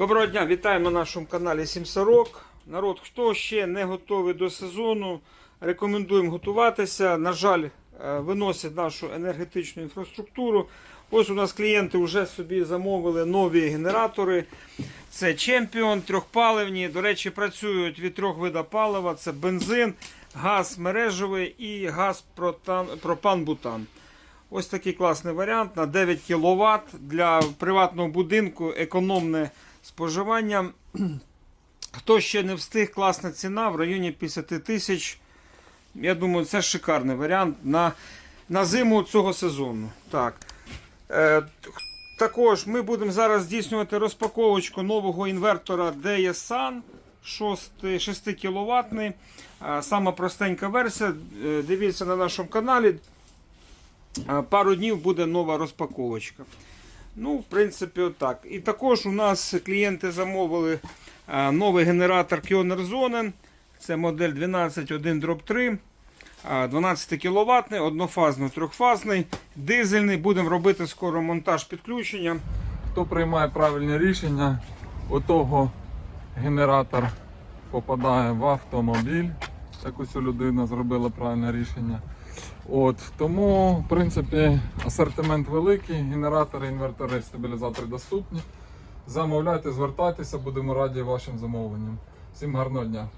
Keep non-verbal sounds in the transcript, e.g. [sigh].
Доброго дня, вітаємо на нашому каналі Сімсорок. Народ, хто ще не готовий до сезону, рекомендуємо готуватися. На жаль, е, виносять нашу енергетичну інфраструктуру. Ось у нас клієнти вже собі замовили нові генератори. Це Champion, трьохпаливні. До речі, працюють від трьох видів палива: це бензин, газ мережевий і газ пропан-бутан. Ось такий класний варіант на 9 кВт для приватного будинку, економне споживання. [clears throat] Хто ще не встиг, класна ціна в районі 50 тисяч. Я думаю, це шикарний варіант на, на зиму цього сезону. Так. Е, також ми будемо зараз здійснювати розпаковочку нового інвертора DSAN 6, 6 кВт. Сама простенька версія. Е, Дивіться на нашому каналі. А, Пару днів буде нова розпаковочка. Ну, в принципі, отак. І також у нас клієнти замовили новий генератор Kioner Zonen. Це модель 121-3. 12 кВт, однофазний, трьохфазний, дизельний. Будемо робити скоро монтаж підключення. Хто приймає правильні рішення, у того генератор попадає в автомобіль. Так ось людина зробила правильне рішення. От, тому, в принципі, асортимент великий, генератори, інвертори, стабілізатори доступні. Замовляйте, звертайтеся, будемо раді вашим замовленням. Всім гарного дня!